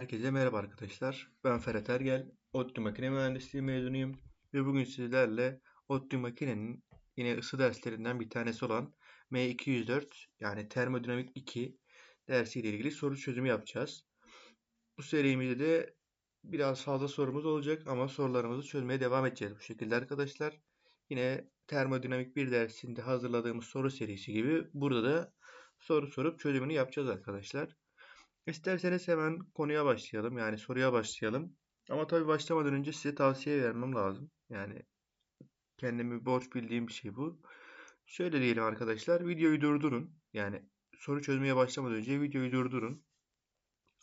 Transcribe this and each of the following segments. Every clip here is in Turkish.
Herkese merhaba arkadaşlar. Ben Ferhat Ergel. ODTÜ Makine Mühendisliği mezunuyum. Ve bugün sizlerle ODTÜ Makine'nin yine ısı derslerinden bir tanesi olan M204 yani Termodinamik 2 dersiyle ilgili soru çözümü yapacağız. Bu serimizde de biraz fazla sorumuz olacak ama sorularımızı çözmeye devam edeceğiz bu şekilde arkadaşlar. Yine termodinamik bir dersinde hazırladığımız soru serisi gibi burada da soru sorup çözümünü yapacağız arkadaşlar. İsterseniz hemen konuya başlayalım. Yani soruya başlayalım. Ama tabii başlamadan önce size tavsiye vermem lazım. Yani kendimi borç bildiğim bir şey bu. Şöyle diyelim arkadaşlar. Videoyu durdurun. Yani soru çözmeye başlamadan önce videoyu durdurun.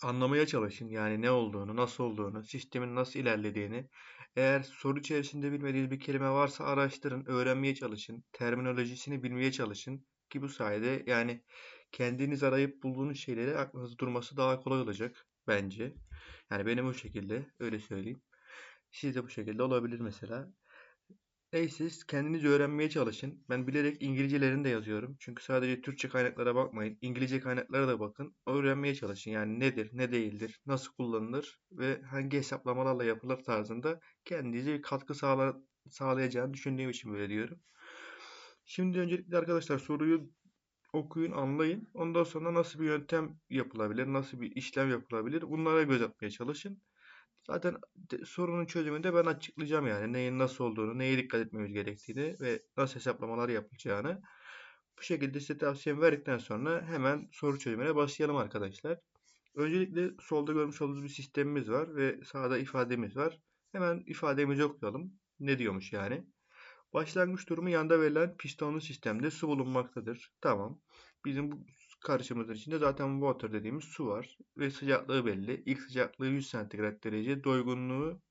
Anlamaya çalışın. Yani ne olduğunu, nasıl olduğunu, sistemin nasıl ilerlediğini. Eğer soru içerisinde bilmediğiniz bir kelime varsa araştırın, öğrenmeye çalışın. Terminolojisini bilmeye çalışın. Ki bu sayede yani kendiniz arayıp bulduğunuz şeyleri aklınızda durması daha kolay olacak bence. Yani benim o şekilde öyle söyleyeyim. Siz de bu şekilde olabilir mesela. Neyse siz kendiniz öğrenmeye çalışın. Ben bilerek İngilizcelerini de yazıyorum. Çünkü sadece Türkçe kaynaklara bakmayın. İngilizce kaynaklara da bakın. Öğrenmeye çalışın. Yani nedir, ne değildir, nasıl kullanılır ve hangi hesaplamalarla yapılır tarzında kendinize bir katkı sağla sağlayacağını düşündüğüm için böyle diyorum. Şimdi öncelikle arkadaşlar soruyu okuyun, anlayın. Ondan sonra nasıl bir yöntem yapılabilir, nasıl bir işlem yapılabilir bunlara göz atmaya çalışın. Zaten sorunun çözümünü de ben açıklayacağım yani neyin nasıl olduğunu, neye dikkat etmemiz gerektiğini ve nasıl hesaplamalar yapılacağını. Bu şekilde size tavsiyemi verdikten sonra hemen soru çözümüne başlayalım arkadaşlar. Öncelikle solda görmüş olduğunuz bir sistemimiz var ve sağda ifademiz var. Hemen ifademizi okuyalım. Ne diyormuş yani? Başlangıç durumu yanda verilen pistonlu sistemde su bulunmaktadır. Tamam. Bizim bu karışımımızın içinde zaten water dediğimiz su var. Ve sıcaklığı belli. İlk sıcaklığı 100 santigrat derece. Doygunluğu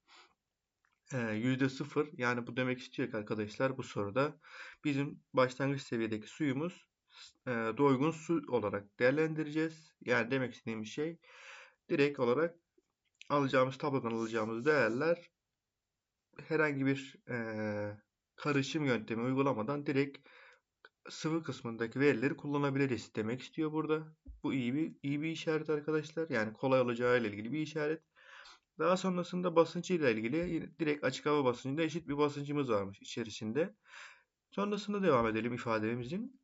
%0. Yani bu demek istiyor ki arkadaşlar bu soruda bizim başlangıç seviyedeki suyumuz doygun su olarak değerlendireceğiz. Yani demek istediğim şey direkt olarak alacağımız tablodan alacağımız değerler herhangi bir e, karışım yöntemi uygulamadan direkt sıvı kısmındaki verileri kullanabiliriz demek istiyor burada. Bu iyi bir iyi bir işaret arkadaşlar. Yani kolay olacağı ile ilgili bir işaret. Daha sonrasında basıncı ile ilgili direkt açık hava basıncında eşit bir basıncımız varmış içerisinde. Sonrasında devam edelim ifademizin.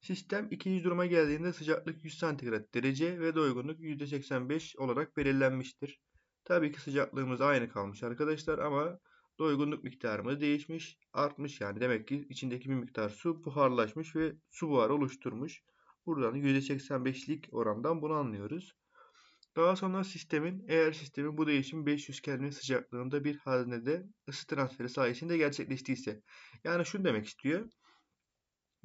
Sistem ikinci duruma geldiğinde sıcaklık 100 santigrat derece ve doygunluk %85 olarak belirlenmiştir. Tabii ki sıcaklığımız aynı kalmış arkadaşlar ama doygunluk miktarımız değişmiş, artmış yani. Demek ki içindeki bir miktar su buharlaşmış ve su buharı oluşturmuş. Buradan %85'lik orandan bunu anlıyoruz. Daha sonra sistemin eğer sistemin bu değişim 500 Kelvin sıcaklığında bir haznede ısı transferi sayesinde gerçekleştiyse. Yani şunu demek istiyor.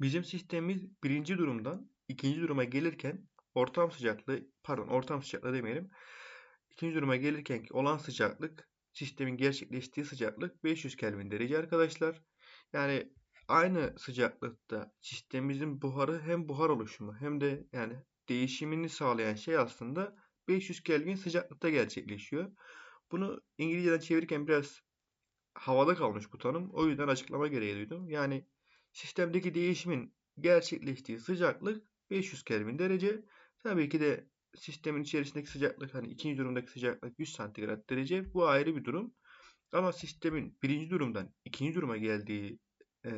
Bizim sistemimiz birinci durumdan ikinci duruma gelirken ortam sıcaklığı pardon ortam sıcaklığı demeyelim. İkinci duruma gelirken olan sıcaklık sistemin gerçekleştiği sıcaklık 500 Kelvin derece arkadaşlar. Yani aynı sıcaklıkta sistemimizin buharı hem buhar oluşumu hem de yani değişimini sağlayan şey aslında 500 Kelvin sıcaklıkta gerçekleşiyor. Bunu İngilizceden çevirirken biraz havada kalmış bu tanım. O yüzden açıklama gereği duydum. Yani sistemdeki değişimin gerçekleştiği sıcaklık 500 Kelvin derece. Tabii ki de sistemin içerisindeki sıcaklık hani ikinci durumdaki sıcaklık 100 santigrat derece bu ayrı bir durum. Ama sistemin birinci durumdan ikinci duruma geldiği e,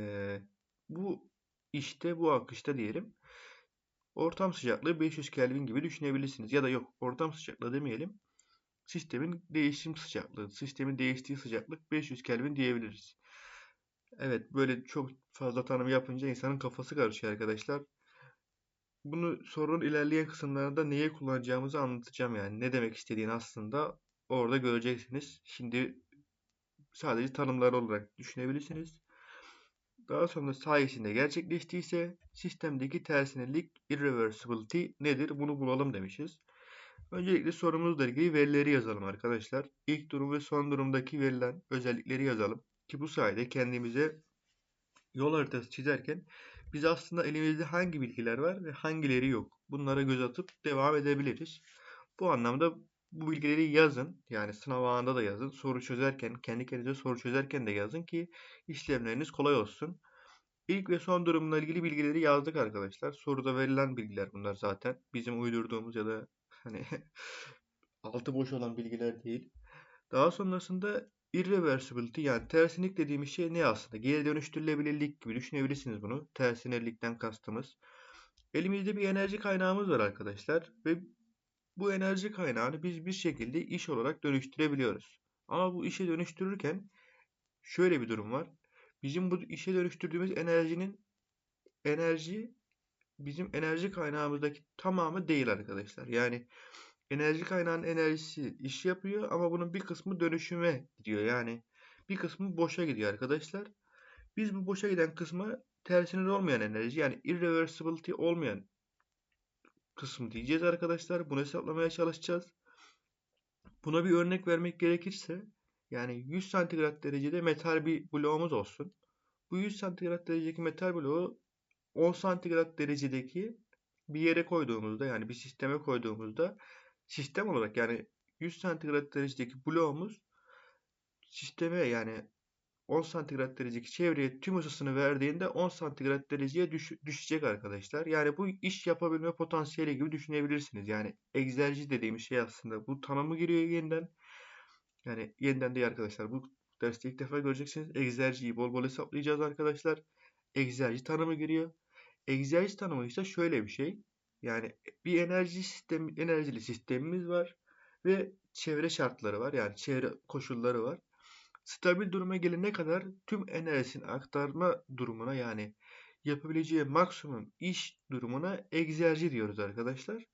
bu işte bu akışta diyelim ortam sıcaklığı 500 Kelvin gibi düşünebilirsiniz. Ya da yok ortam sıcaklığı demeyelim. Sistemin değişim sıcaklığı, sistemin değiştiği sıcaklık 500 Kelvin diyebiliriz. Evet böyle çok fazla tanım yapınca insanın kafası karışıyor arkadaşlar bunu sorunun ilerleyen kısımlarında neye kullanacağımızı anlatacağım yani. Ne demek istediğini aslında orada göreceksiniz. Şimdi sadece tanımlar olarak düşünebilirsiniz. Daha sonra sayesinde gerçekleştiyse sistemdeki tersinelik irreversibility nedir? Bunu bulalım demişiz. Öncelikle sorumuzla ilgili verileri yazalım arkadaşlar. İlk durum ve son durumdaki verilen özellikleri yazalım. Ki bu sayede kendimize yol haritası çizerken biz aslında elimizde hangi bilgiler var ve hangileri yok. Bunlara göz atıp devam edebiliriz. Bu anlamda bu bilgileri yazın. Yani sınav anında da yazın. Soru çözerken, kendi kendinize soru çözerken de yazın ki işlemleriniz kolay olsun. İlk ve son durumla ilgili bilgileri yazdık arkadaşlar. Soruda verilen bilgiler bunlar zaten. Bizim uydurduğumuz ya da hani altı boş olan bilgiler değil. Daha sonrasında irreversibility yani tersinlik dediğimiz şey ne aslında? Geri dönüştürülebilirlik gibi düşünebilirsiniz bunu. Tersinirlikten kastımız. Elimizde bir enerji kaynağımız var arkadaşlar ve bu enerji kaynağını biz bir şekilde iş olarak dönüştürebiliyoruz. Ama bu işe dönüştürürken şöyle bir durum var. Bizim bu işe dönüştürdüğümüz enerjinin enerji bizim enerji kaynağımızdaki tamamı değil arkadaşlar. Yani enerji kaynağının enerjisi iş yapıyor ama bunun bir kısmı dönüşüme gidiyor. Yani bir kısmı boşa gidiyor arkadaşlar. Biz bu boşa giden kısma tersine olmayan enerji yani irreversibility olmayan kısım diyeceğiz arkadaşlar. Bunu hesaplamaya çalışacağız. Buna bir örnek vermek gerekirse yani 100 santigrat derecede metal bir bloğumuz olsun. Bu 100 santigrat derecedeki metal bloğu 10 santigrat derecedeki bir yere koyduğumuzda yani bir sisteme koyduğumuzda sistem olarak yani 100 santigrat derecedeki bloğumuz sisteme yani 10 santigrat derecedeki çevreye tüm ısısını verdiğinde 10 santigrat dereceye düş düşecek arkadaşlar. Yani bu iş yapabilme potansiyeli gibi düşünebilirsiniz. Yani egzerji dediğimiz şey aslında bu tanımı giriyor yeniden. Yani yeniden değil arkadaşlar. Bu derste ilk defa göreceksiniz. Egzerjiyi bol bol hesaplayacağız arkadaşlar. Egzerji tanımı giriyor. Egzerji tanımı ise şöyle bir şey. Yani bir enerji sistemi, enerjili sistemimiz var ve çevre şartları var. Yani çevre koşulları var. Stabil duruma gelene kadar tüm enerjisini aktarma durumuna yani yapabileceği maksimum iş durumuna egzerji diyoruz arkadaşlar.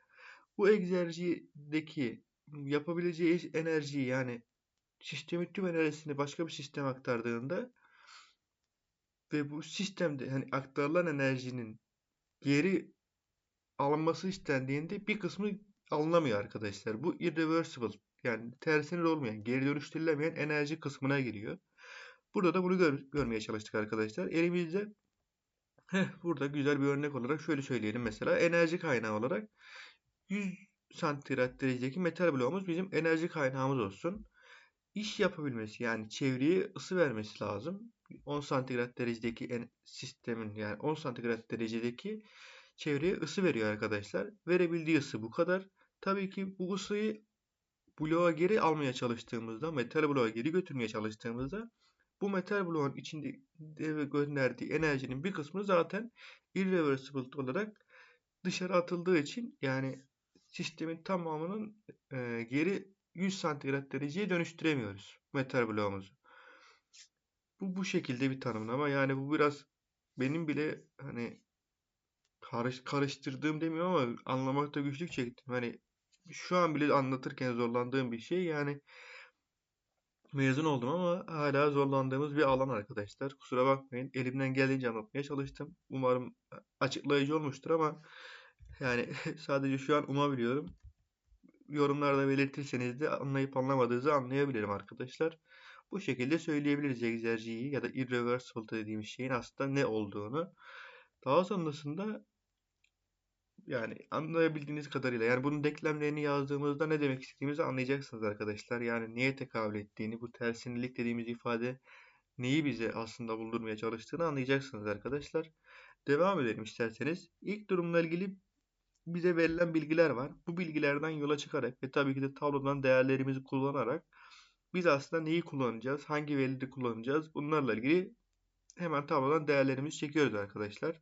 Bu egzerzideki yapabileceği enerjiyi yani sistemin tüm enerjisini başka bir sisteme aktardığında ve bu sistemde hani aktarılan enerjinin geri alınması istendiğinde bir kısmı alınamıyor arkadaşlar. Bu irreversible yani tersine olmayan, geri dönüştürülemeyen enerji kısmına giriyor. Burada da bunu gör görmeye çalıştık arkadaşlar. Elimizde heh, burada güzel bir örnek olarak şöyle söyleyelim mesela enerji kaynağı olarak 100 santigrat derecedeki metal bloğumuz bizim enerji kaynağımız olsun. İş yapabilmesi yani çevreye ısı vermesi lazım. 10 santigrat derecedeki sistemin yani 10 santigrat derecedeki çevreye ısı veriyor arkadaşlar. Verebildiği ısı bu kadar. Tabii ki bu ısıyı bloğa geri almaya çalıştığımızda, metal bloğa geri götürmeye çalıştığımızda bu metal bloğun içinde gönderdiği enerjinin bir kısmı zaten irreversible olarak dışarı atıldığı için yani sistemin tamamının e, geri 100 santigrat dereceye dönüştüremiyoruz metal bloğumuzu. Bu bu şekilde bir tanımlama. Yani bu biraz benim bile hani karış, karıştırdığım demiyorum ama anlamakta güçlük çektim. Hani şu an bile anlatırken zorlandığım bir şey. Yani mezun oldum ama hala zorlandığımız bir alan arkadaşlar. Kusura bakmayın. Elimden geldiğince anlatmaya çalıştım. Umarım açıklayıcı olmuştur ama yani sadece şu an umabiliyorum. Yorumlarda belirtirseniz de anlayıp anlamadığınızı anlayabilirim arkadaşlar. Bu şekilde söyleyebiliriz egzerjiyi ya da irreversible dediğimiz şeyin aslında ne olduğunu. Daha sonrasında yani anlayabildiğiniz kadarıyla yani bunun denklemlerini yazdığımızda ne demek istediğimizi anlayacaksınız arkadaşlar. Yani neye tekabül ettiğini, bu tersinlik dediğimiz ifade neyi bize aslında buldurmaya çalıştığını anlayacaksınız arkadaşlar. Devam edelim isterseniz. İlk durumla ilgili bize verilen bilgiler var. Bu bilgilerden yola çıkarak ve tabii ki de tablodan değerlerimizi kullanarak biz aslında neyi kullanacağız, hangi verileri kullanacağız bunlarla ilgili hemen tablodan değerlerimizi çekiyoruz arkadaşlar.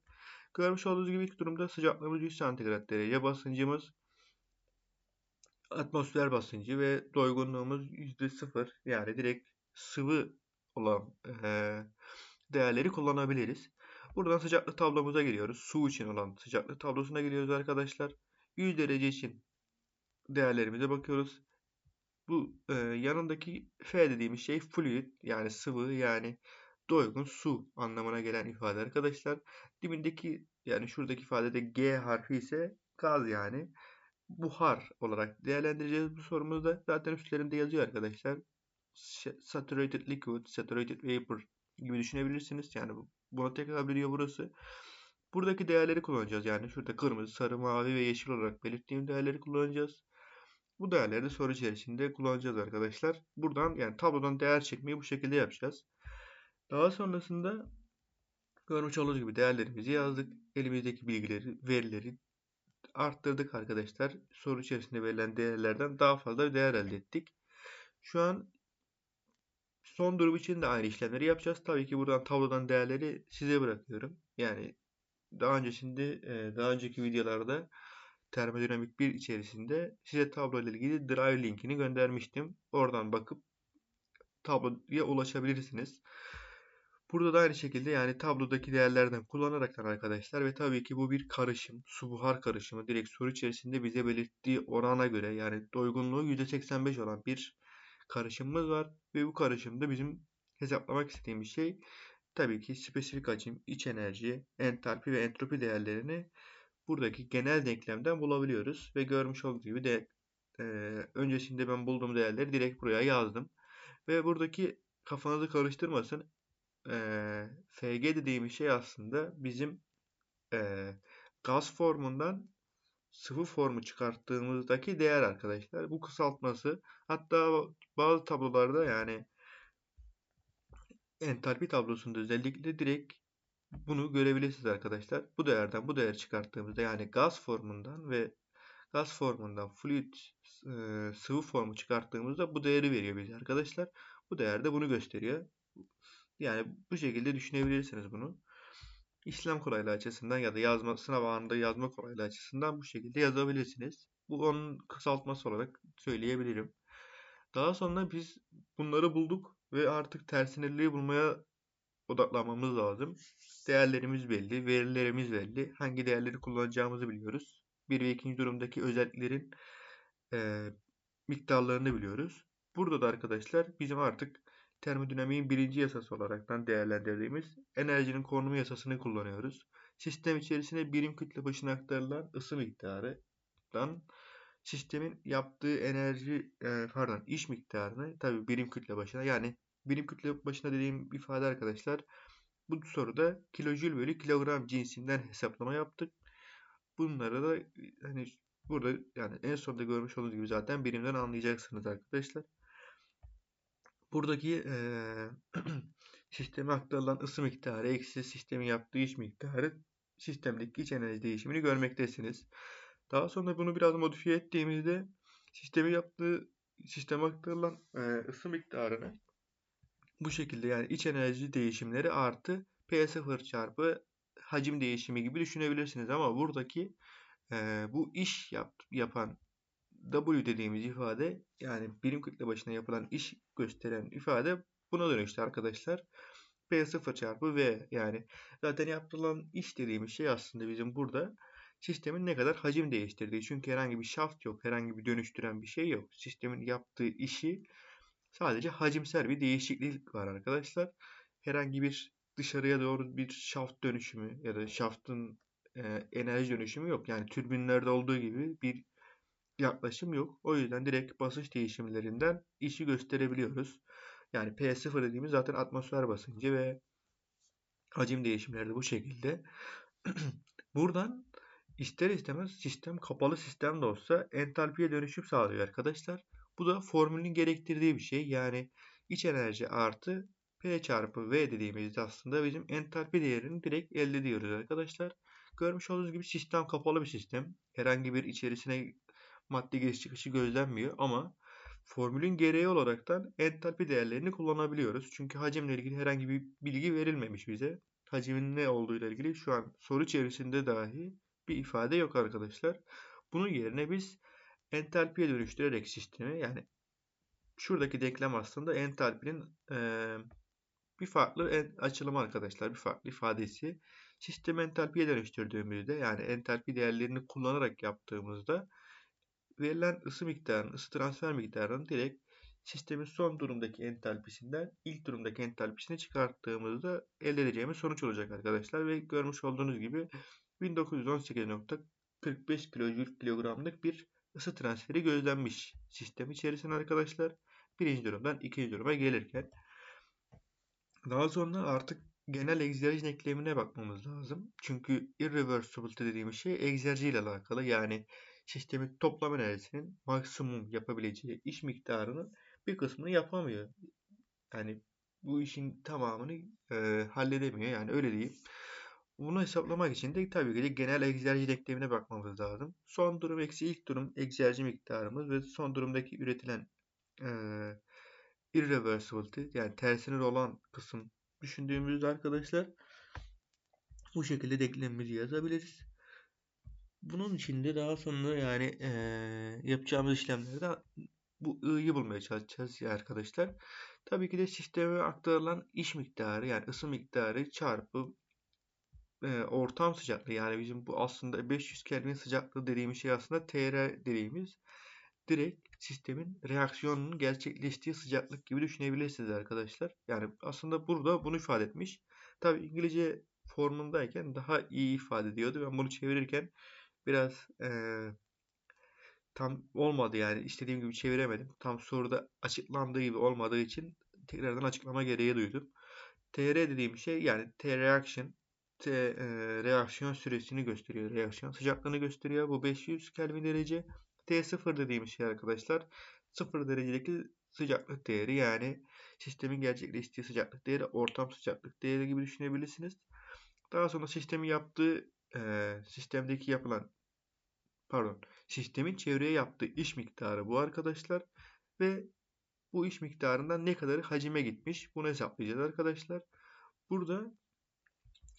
Görmüş olduğunuz gibi ilk durumda sıcaklığımız 100 santigrat derece, basıncımız atmosfer basıncı ve doygunluğumuz %0 yani direkt sıvı olan e, değerleri kullanabiliriz. Buradan sıcaklık tablomuza geliyoruz. Su için olan sıcaklık tablosuna geliyoruz arkadaşlar. 100 derece için değerlerimize bakıyoruz. Bu e, yanındaki F dediğimiz şey fluid yani sıvı yani doygun su anlamına gelen ifade arkadaşlar. Dibindeki yani şuradaki ifadede G harfi ise gaz yani buhar olarak değerlendireceğiz bu sorumuzda. Zaten üstlerinde yazıyor arkadaşlar. Saturated liquid, saturated vapor gibi düşünebilirsiniz. Yani buna tekrar ediyor burası. Buradaki değerleri kullanacağız. Yani şurada kırmızı, sarı, mavi ve yeşil olarak belirttiğim değerleri kullanacağız. Bu değerleri de soru içerisinde kullanacağız arkadaşlar. Buradan yani tablodan değer çekmeyi bu şekilde yapacağız. Daha sonrasında görmüş olduğunuz gibi değerlerimizi yazdık. Elimizdeki bilgileri, verileri arttırdık arkadaşlar. Soru içerisinde verilen değerlerden daha fazla bir değer elde ettik. Şu an son durum için de aynı işlemleri yapacağız. Tabii ki buradan tablodan değerleri size bırakıyorum. Yani daha öncesinde e, daha önceki videolarda termodinamik 1 içerisinde size tablo ile ilgili drive linkini göndermiştim. Oradan bakıp tabloya ulaşabilirsiniz. Burada da aynı şekilde yani tablodaki değerlerden kullanaraktan arkadaşlar ve tabii ki bu bir karışım, su buhar karışımı. Direkt soru içerisinde bize belirttiği orana göre yani doygunluğu %85 olan bir karışımımız var ve bu karışımda bizim hesaplamak istediğimiz şey. Tabii ki spesifik hacim, iç enerji, entalpi ve entropi değerlerini buradaki genel denklemden bulabiliyoruz ve görmüş olduğunuz gibi de e, öncesinde ben bulduğum değerleri direkt buraya yazdım. Ve buradaki kafanızı karıştırmasın e, FG dediğimiz şey aslında bizim e, gaz formundan sıvı formu çıkarttığımızdaki değer arkadaşlar. Bu kısaltması hatta bazı tablolarda yani entalpi tablosunda özellikle direkt bunu görebilirsiniz arkadaşlar. Bu değerden bu değer çıkarttığımızda yani gaz formundan ve gaz formundan fluid e, sıvı formu çıkarttığımızda bu değeri veriyor bize arkadaşlar. Bu değer de bunu gösteriyor. Yani bu şekilde düşünebilirsiniz bunu. İşlem kolaylığı açısından ya da yazma sınav anında yazma kolaylığı açısından bu şekilde yazabilirsiniz. Bu onun kısaltması olarak söyleyebilirim. Daha sonra biz bunları bulduk ve artık tersinelliği bulmaya odaklanmamız lazım. Değerlerimiz belli, verilerimiz belli. Hangi değerleri kullanacağımızı biliyoruz. Bir ve ikinci durumdaki özelliklerin e, miktarlarını biliyoruz. Burada da arkadaşlar bizim artık termodinamiğin birinci yasası olaraktan değerlendirdiğimiz enerjinin konumu yasasını kullanıyoruz. Sistem içerisinde birim kütle başına aktarılan ısı miktarından sistemin yaptığı enerji e, pardon iş miktarını tabi birim kütle başına yani birim kütle başına dediğim ifade arkadaşlar bu soruda kilojül bölü kilogram cinsinden hesaplama yaptık. Bunları da hani burada yani en sonunda görmüş olduğunuz gibi zaten birimden anlayacaksınız arkadaşlar. Buradaki e, sisteme aktarılan ısı miktarı eksi sistemin yaptığı iş miktarı sistemdeki iç enerji değişimini görmektesiniz. Daha sonra bunu biraz modifiye ettiğimizde sistemi yaptığı sisteme aktarılan e, ısı miktarını bu şekilde yani iç enerji değişimleri artı P0 çarpı hacim değişimi gibi düşünebilirsiniz ama buradaki e, bu iş yap, yapan W dediğimiz ifade yani birim kütle başına yapılan iş gösteren ifade buna dönüştü arkadaşlar. P0 çarpı V yani zaten yapılan iş dediğimiz şey aslında bizim burada sistemin ne kadar hacim değiştirdiği. Çünkü herhangi bir şaft yok, herhangi bir dönüştüren bir şey yok. Sistemin yaptığı işi sadece hacimsel bir değişiklik var arkadaşlar. Herhangi bir dışarıya doğru bir şaft dönüşümü ya da şaftın e, enerji dönüşümü yok. Yani türbinlerde olduğu gibi bir yaklaşım yok. O yüzden direkt basınç değişimlerinden işi gösterebiliyoruz. Yani P0 dediğimiz zaten atmosfer basıncı ve hacim değişimleri de bu şekilde. Buradan ister istemez sistem kapalı sistem de olsa entalpiye dönüşüm sağlıyor arkadaşlar. Bu da formülün gerektirdiği bir şey. Yani iç enerji artı P çarpı V dediğimizde aslında bizim entalpi değerini direkt elde ediyoruz arkadaşlar. Görmüş olduğunuz gibi sistem kapalı bir sistem. Herhangi bir içerisine madde giriş çıkışı gözlenmiyor ama formülün gereği olaraktan entalpi değerlerini kullanabiliyoruz. Çünkü hacimle ilgili herhangi bir bilgi verilmemiş bize. Hacimin ne olduğu ile ilgili şu an soru içerisinde dahi bir ifade yok arkadaşlar. Bunun yerine biz entalpiye dönüştürerek sistemi yani şuradaki denklem aslında entalpinin e, bir farklı en, açılımı arkadaşlar. Bir farklı ifadesi. Sistem entalpiye dönüştürdüğümüzde yani entalpi değerlerini kullanarak yaptığımızda verilen ısı miktarının, ısı transfer miktarının direkt sistemin son durumdaki entalpisinden ilk durumdaki entalpisini çıkarttığımızda elde edeceğimiz sonuç olacak arkadaşlar. Ve görmüş olduğunuz gibi 1918.45 kilojül kilogramlık bir ısı transferi gözlenmiş sistem içerisinde arkadaşlar. Birinci durumdan ikinci duruma gelirken. Daha sonra artık genel egzerji eklemine bakmamız lazım. Çünkü irreversibility dediğimiz şey egzerji ile alakalı. Yani sistemin toplam enerjisinin maksimum yapabileceği iş miktarının bir kısmını yapamıyor. Yani bu işin tamamını e, halledemiyor. Yani öyle diyeyim. Bunu hesaplamak için de tabii ki de genel egzerci denklemine bakmamız lazım. Son durum eksi ilk durum egzerci miktarımız ve son durumdaki üretilen eee irreversibility yani tersine olan kısım düşündüğümüzde arkadaşlar bu şekilde denklemimizi yazabiliriz. Bunun için de daha sonra yani eee, yapacağımız işlemlerde bu i'yi bulmaya çalışacağız ya arkadaşlar. Tabii ki de sisteme aktarılan iş miktarı yani ısı miktarı çarpı eee, ortam sıcaklığı yani bizim bu aslında 500 Kelvin sıcaklığı dediğimiz şey aslında TR dediğimiz direkt sistemin reaksiyonunun gerçekleştiği sıcaklık gibi düşünebilirsiniz arkadaşlar. Yani aslında burada bunu ifade etmiş. Tabii İngilizce formundayken daha iyi ifade ediyordu. Ben bunu çevirirken biraz eee, tam olmadı yani istediğim gibi çeviremedim. Tam soruda açıklandığı gibi olmadığı için tekrardan açıklama gereği duydum. TR dediğim şey yani T reaction T e, reaksiyon süresini gösteriyor. Reaksiyon sıcaklığını gösteriyor. Bu 500 Kelvin derece. T0 dediğimiz şey arkadaşlar 0 derecedeki sıcaklık değeri yani sistemin gerçekleştiği sıcaklık değeri ortam sıcaklık değeri gibi düşünebilirsiniz. Daha sonra sistemin yaptığı e, sistemdeki yapılan pardon sistemin çevreye yaptığı iş miktarı bu arkadaşlar ve bu iş miktarından ne kadarı hacime gitmiş bunu hesaplayacağız arkadaşlar. Burada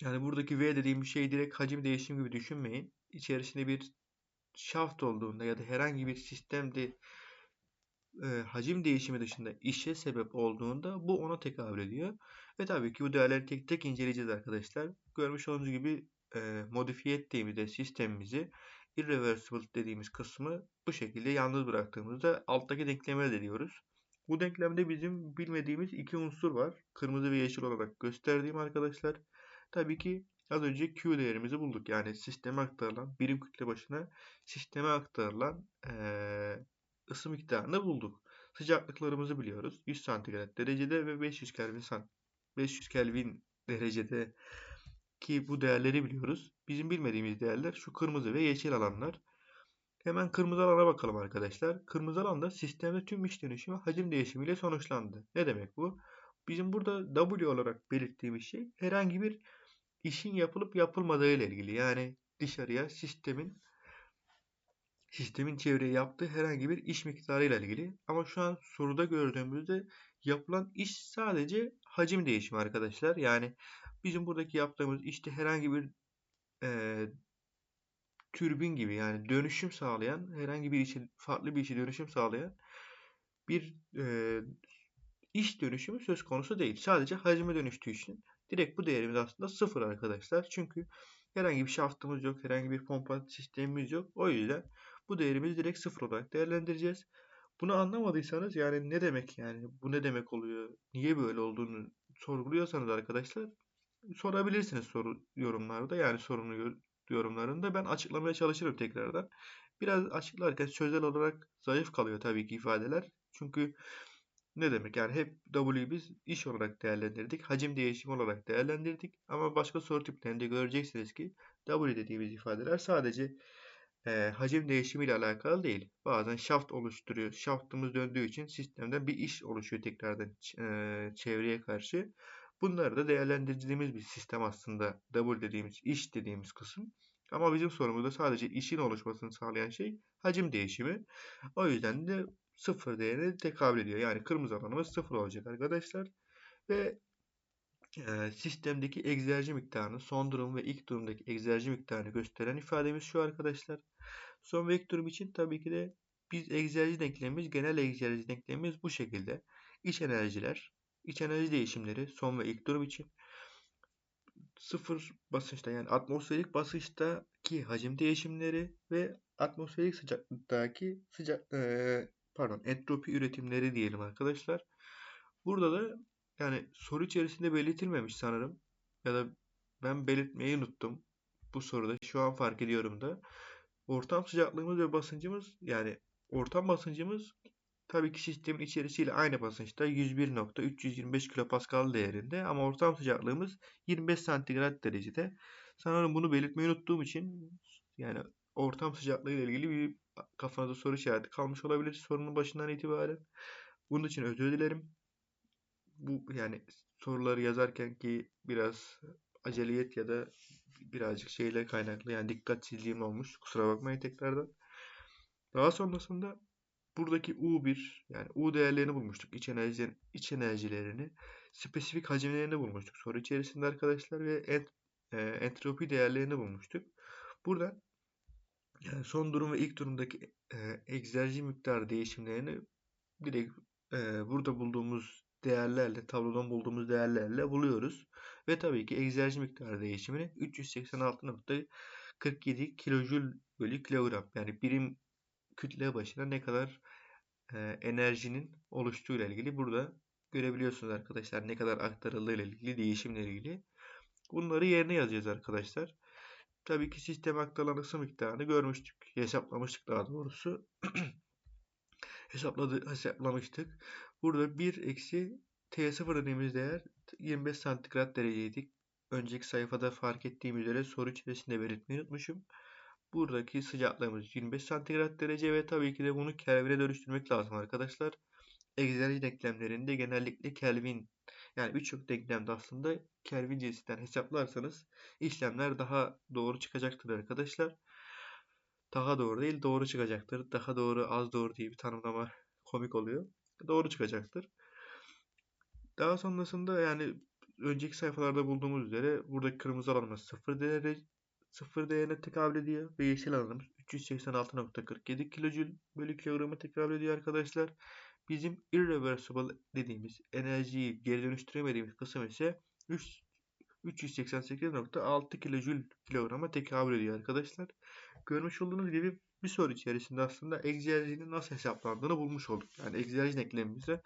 yani buradaki V dediğim şey direkt hacim değişimi gibi düşünmeyin. İçerisinde bir şaft olduğunda ya da herhangi bir sistemde e, hacim değişimi dışında işe sebep olduğunda bu ona tekabül ediyor. Ve tabii ki bu değerleri tek tek inceleyeceğiz arkadaşlar. Görmüş olduğunuz gibi e, modifiye ettiğimizde sistemimizi irreversible dediğimiz kısmı bu şekilde yalnız bıraktığımızda alttaki denklemi elde ediyoruz. Bu denklemde bizim bilmediğimiz iki unsur var. Kırmızı ve yeşil olarak gösterdiğim arkadaşlar. Tabii ki az önce Q değerimizi bulduk. Yani sisteme aktarılan birim kütle başına sisteme aktarılan ee, ısı miktarını bulduk. Sıcaklıklarımızı biliyoruz. 100 santigrat derecede ve 500 Kelvin 500 Kelvin derecede ki bu değerleri biliyoruz. Bizim bilmediğimiz değerler şu kırmızı ve yeşil alanlar. Hemen kırmızı alana bakalım arkadaşlar. Kırmızı alanda sistemde tüm iş dönüşümü hacim değişimiyle sonuçlandı. Ne demek bu? Bizim burada W olarak belirttiğimiz şey herhangi bir işin yapılıp yapılmadığı ile ilgili. Yani dışarıya sistemin sistemin çevreye yaptığı herhangi bir iş miktarı ile ilgili. Ama şu an soruda gördüğümüzde yapılan iş sadece hacim değişimi arkadaşlar. Yani bizim buradaki yaptığımız işte herhangi bir e, türbin gibi yani dönüşüm sağlayan herhangi bir işi farklı bir işi dönüşüm sağlayan bir e, iş dönüşümü söz konusu değil. Sadece hacime dönüştüğü için direkt bu değerimiz aslında sıfır arkadaşlar. Çünkü herhangi bir şaftımız yok, herhangi bir pompa sistemimiz yok. O yüzden bu değerimizi direkt sıfır olarak değerlendireceğiz. Bunu anlamadıysanız yani ne demek yani bu ne demek oluyor, niye böyle olduğunu sorguluyorsanız arkadaşlar sorabilirsiniz soru yorumlarda yani sorunu yorumlarında ben açıklamaya çalışırım tekrardan. Biraz açıklarken sözel olarak zayıf kalıyor tabii ki ifadeler. Çünkü ne demek yani hep W'yi biz iş olarak değerlendirdik. Hacim değişimi olarak değerlendirdik. Ama başka soru tiplerinde göreceksiniz ki W dediğimiz ifadeler sadece e, hacim değişimi ile alakalı değil. Bazen şaft oluşturuyor. Şaftımız döndüğü için sistemde bir iş oluşuyor tekrardan e, çevreye karşı. Bunları da değerlendirdiğimiz bir sistem aslında W dediğimiz iş dediğimiz kısım. Ama bizim sorumuzda sadece işin oluşmasını sağlayan şey hacim değişimi. O yüzden de sıfır değerine tekabül ediyor. Yani kırmızı alanımız sıfır olacak arkadaşlar. Ve e, sistemdeki egzerji miktarını son durum ve ilk durumdaki egzerji miktarını gösteren ifademiz şu arkadaşlar. Son ve ilk durum için tabii ki de biz egzerji denklemimiz, genel egzerji denklemimiz bu şekilde. İç enerjiler, iç enerji değişimleri son ve ilk durum için sıfır basınçta yani atmosferik basınçtaki hacim değişimleri ve atmosferik sıcaklıktaki sıcak e, pardon entropi üretimleri diyelim arkadaşlar. Burada da yani soru içerisinde belirtilmemiş sanırım ya da ben belirtmeyi unuttum. Bu soruda şu an fark ediyorum da. Ortam sıcaklığımız ve basıncımız yani ortam basıncımız tabii ki sistemin içerisiyle aynı basınçta 101.325 kilopascal değerinde ama ortam sıcaklığımız 25 santigrat derecede. Sanırım bunu belirtmeyi unuttuğum için yani ortam sıcaklığı ile ilgili bir kafanızda soru işareti kalmış olabilir sorunun başından itibaren. Bunun için özür dilerim. Bu yani soruları yazarken ki biraz aceliyet ya da birazcık şeyle kaynaklı yani dikkatsizliğim olmuş. Kusura bakmayın tekrardan. Daha sonrasında buradaki U1 yani U değerlerini bulmuştuk. İç, enerji, iç enerjilerini, spesifik hacimlerini bulmuştuk soru içerisinde arkadaşlar ve ent, e, entropi değerlerini bulmuştuk. Burada yani son durum ve ilk durumdaki e, egzerji miktarı değişimlerini direkt e, burada bulduğumuz değerlerle, tablodan bulduğumuz değerlerle buluyoruz. Ve tabii ki egzerji miktarı değişimini 386.47 kilojül bölü kilogram. Yani birim kütle başına ne kadar e, enerjinin oluştuğu ile ilgili burada görebiliyorsunuz arkadaşlar. Ne kadar aktarıldığı ile ilgili, değişimle ilgili. Bunları yerine yazacağız arkadaşlar. Tabii ki sisteme aktarılan ısı miktarını görmüştük. Hesaplamıştık daha doğrusu. Hesapladı, hesaplamıştık. Burada 1 eksi T0 dediğimiz değer 25 santigrat dereceydik. Önceki sayfada fark ettiğim üzere soru içerisinde belirtmeyi unutmuşum. Buradaki sıcaklığımız 25 santigrat derece ve tabii ki de bunu Kelvin'e dönüştürmek lazım arkadaşlar. Egzerji denklemlerinde genellikle Kelvin yani birçok denklemde aslında Kelvin cinsinden hesaplarsanız işlemler daha doğru çıkacaktır arkadaşlar. Daha doğru değil doğru çıkacaktır. Daha doğru az doğru diye bir tanımlama komik oluyor. Doğru çıkacaktır. Daha sonrasında yani önceki sayfalarda bulduğumuz üzere buradaki kırmızı alanımız 0 derece 0 değerine tekabül ediyor ve yeşil alanımız 386.47 kilojül bölü kilograma tekabül ediyor arkadaşlar. Bizim irreversible dediğimiz enerjiyi geri dönüştüremediğimiz kısım ise 388.6 kilojül kilograma tekabül ediyor arkadaşlar. Görmüş olduğunuz gibi bir soru içerisinde aslında egzersizinin nasıl hesaplandığını bulmuş olduk. Yani egzersiz denklemimizi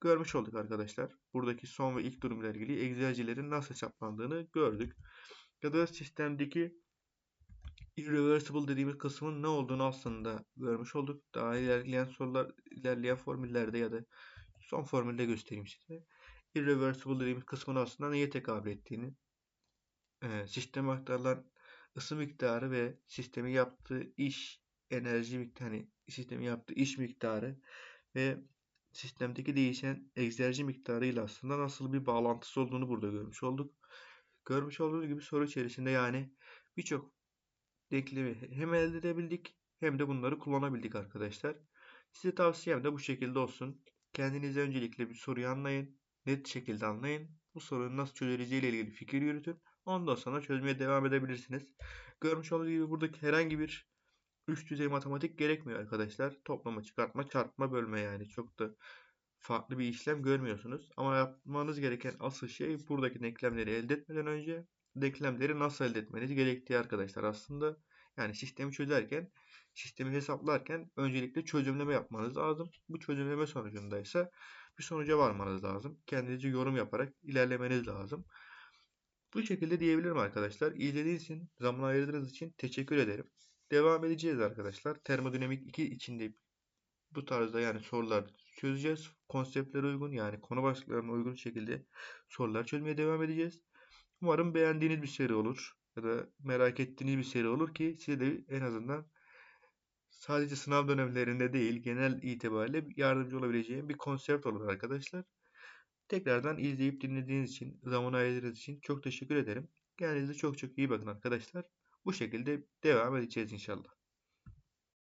görmüş olduk arkadaşlar. Buradaki son ve ilk durumla ilgili egzersizlerin nasıl hesaplandığını gördük. Ya da sistemdeki irreversible dediğimiz kısmın ne olduğunu aslında görmüş olduk. Daha ilerleyen sorular, ilerleyen formüllerde ya da son formülde göstereyim size. Irreversible dediğimiz kısmın aslında neye tekabül ettiğini, e, sisteme aktarılan ısı miktarı ve sistemi yaptığı iş, enerji miktarı, hani sistemi yaptığı iş miktarı ve sistemdeki değişen egzerji miktarı ile aslında nasıl bir bağlantısı olduğunu burada görmüş olduk. Görmüş olduğunuz gibi soru içerisinde yani birçok denklemi hem elde edebildik hem de bunları kullanabildik arkadaşlar. Size tavsiyem de bu şekilde olsun. Kendinize öncelikle bir soruyu anlayın. Net şekilde anlayın. Bu sorunun nasıl çözüleceği ile ilgili fikir yürütün. Ondan sonra çözmeye devam edebilirsiniz. Görmüş olduğunuz gibi buradaki herhangi bir üst düzey matematik gerekmiyor arkadaşlar. Toplama, çıkartma, çarpma, bölme yani. Çok da farklı bir işlem görmüyorsunuz. Ama yapmanız gereken asıl şey buradaki denklemleri elde etmeden önce denklemleri nasıl elde etmeniz gerektiği arkadaşlar aslında. Yani sistemi çözerken, sistemi hesaplarken öncelikle çözümleme yapmanız lazım. Bu çözümleme sonucunda ise bir sonuca varmanız lazım. Kendinizce yorum yaparak ilerlemeniz lazım. Bu şekilde diyebilirim arkadaşlar. İzlediğiniz için, zaman ayırdığınız için teşekkür ederim. Devam edeceğiz arkadaşlar. Termodinamik 2 içinde bu tarzda yani sorular çözeceğiz. Konseptlere uygun yani konu başlıklarına uygun şekilde sorular çözmeye devam edeceğiz. Umarım beğendiğiniz bir seri olur ya da merak ettiğiniz bir seri olur ki size de en azından sadece sınav dönemlerinde değil genel itibariyle yardımcı olabileceğim bir konsept olur arkadaşlar. Tekrardan izleyip dinlediğiniz için, zaman ayırdığınız için çok teşekkür ederim. Kendinize çok çok iyi bakın arkadaşlar. Bu şekilde devam edeceğiz inşallah.